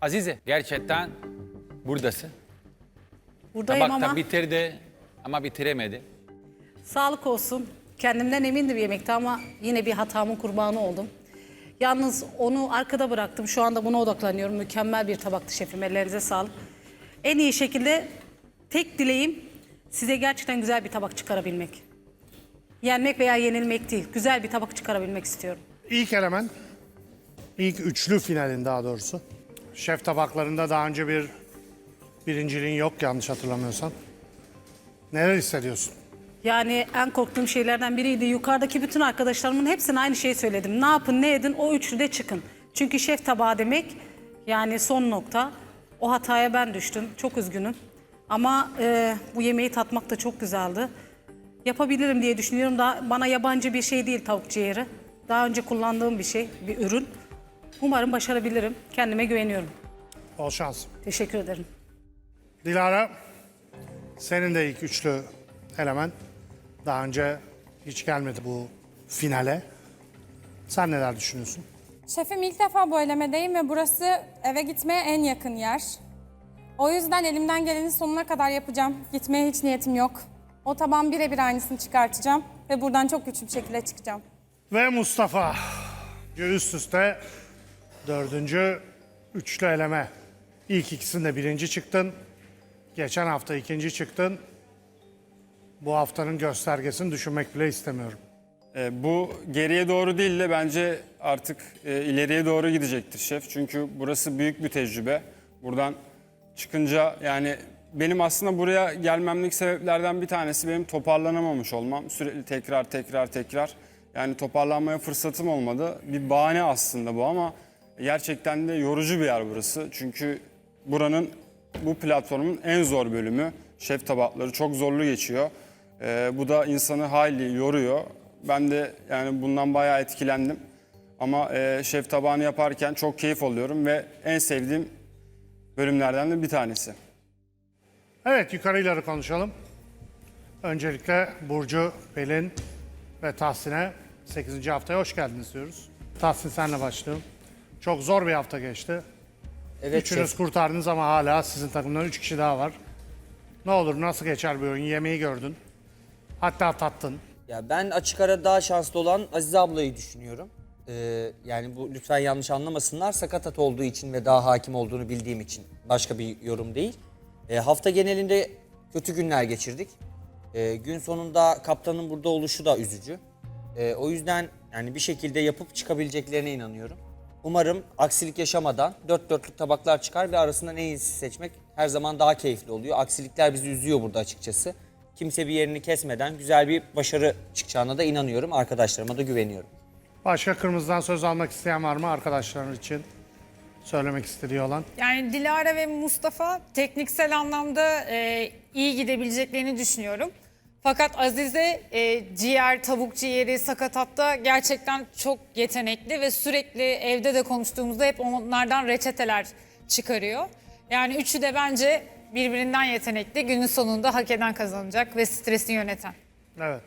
Azize gerçekten buradasın. Buradayım Tabakta ama bitirdi ama bitiremedi. sağlık olsun. Kendimden emindim yemekte ama yine bir hatamın kurbanı oldum. Yalnız onu arkada bıraktım. Şu anda buna odaklanıyorum. Mükemmel bir tabaktı şefim. Ellerinize sağlık. En iyi şekilde tek dileğim size gerçekten güzel bir tabak çıkarabilmek. Yenmek veya yenilmek değil. Güzel bir tabak çıkarabilmek istiyorum. İlk element, ilk üçlü finalin daha doğrusu. Şef tabaklarında daha önce bir birinciliğin yok yanlış hatırlamıyorsam. Neler hissediyorsun? Yani en korktuğum şeylerden biriydi. Yukarıdaki bütün arkadaşlarımın hepsine aynı şeyi söyledim. Ne yapın ne edin o üçlüde çıkın. Çünkü şef tabağı demek yani son nokta. O hataya ben düştüm. Çok üzgünüm. Ama e, bu yemeği tatmak da çok güzeldi. Yapabilirim diye düşünüyorum. Daha bana yabancı bir şey değil tavuk ciğeri. Daha önce kullandığım bir şey, bir ürün. Umarım başarabilirim. Kendime güveniyorum. Bol şans. Teşekkür ederim. Dilara, senin de ilk üçlü element. Daha önce hiç gelmedi bu finale. Sen neler düşünüyorsun? Şefim ilk defa bu elemedeyim ve burası eve gitmeye en yakın yer. O yüzden elimden gelenin sonuna kadar yapacağım. Gitmeye hiç niyetim yok. O taban birebir aynısını çıkartacağım ve buradan çok güçlü bir şekilde çıkacağım. Ve Mustafa. Üst üste dördüncü üçlü eleme. İlk ikisinde birinci çıktın. Geçen hafta ikinci çıktın. Bu haftanın göstergesini düşünmek bile istemiyorum. E, bu geriye doğru değil de bence artık e, ileriye doğru gidecektir şef. Çünkü burası büyük bir tecrübe. Buradan çıkınca yani benim aslında buraya gelmemdeki sebeplerden bir tanesi benim toparlanamamış olmam. Sürekli tekrar tekrar tekrar. Yani toparlanmaya fırsatım olmadı. Bir bahane aslında bu ama gerçekten de yorucu bir yer burası. Çünkü buranın bu platformun en zor bölümü. Şef tabakları çok zorlu geçiyor. Ee, bu da insanı hayli yoruyor. Ben de yani bundan bayağı etkilendim. Ama e, şef tabağını yaparken çok keyif alıyorum ve en sevdiğim bölümlerden de bir tanesi. Evet yukarıları konuşalım. Öncelikle Burcu, Pelin ve Tahsin'e 8. haftaya hoş geldiniz diyoruz. Tahsin senle başlayalım. Çok zor bir hafta geçti. Evet Üçünüz şef. kurtardınız ama hala sizin takımdan 3 kişi daha var. Ne olur nasıl geçer bir oyun? Yemeği gördün. Hatta tattın. Ya ben açık ara daha şanslı olan Azize ablayı düşünüyorum. Ee, yani bu lütfen yanlış anlamasınlar. Sakatat olduğu için ve daha hakim olduğunu bildiğim için başka bir yorum değil. Ee, hafta genelinde kötü günler geçirdik. Ee, gün sonunda kaptanın burada oluşu da üzücü. Ee, o yüzden yani bir şekilde yapıp çıkabileceklerine inanıyorum. Umarım aksilik yaşamadan dört dörtlük tabaklar çıkar ve arasından en iyisi seçmek her zaman daha keyifli oluyor. Aksilikler bizi üzüyor burada açıkçası. Kimse bir yerini kesmeden güzel bir başarı çıkacağına da inanıyorum. Arkadaşlarıma da güveniyorum. Başka kırmızıdan söz almak isteyen var mı arkadaşların için? Söylemek istediği olan. Yani Dilara ve Mustafa tekniksel anlamda e, iyi gidebileceklerini düşünüyorum. Fakat Azize e, ciğer, tavuk ciğeri, sakatatta gerçekten çok yetenekli ve sürekli evde de konuştuğumuzda hep onlardan reçeteler çıkarıyor. Yani üçü de bence birbirinden yetenekli. Günün sonunda hak eden kazanacak ve stresi yöneten. Evet.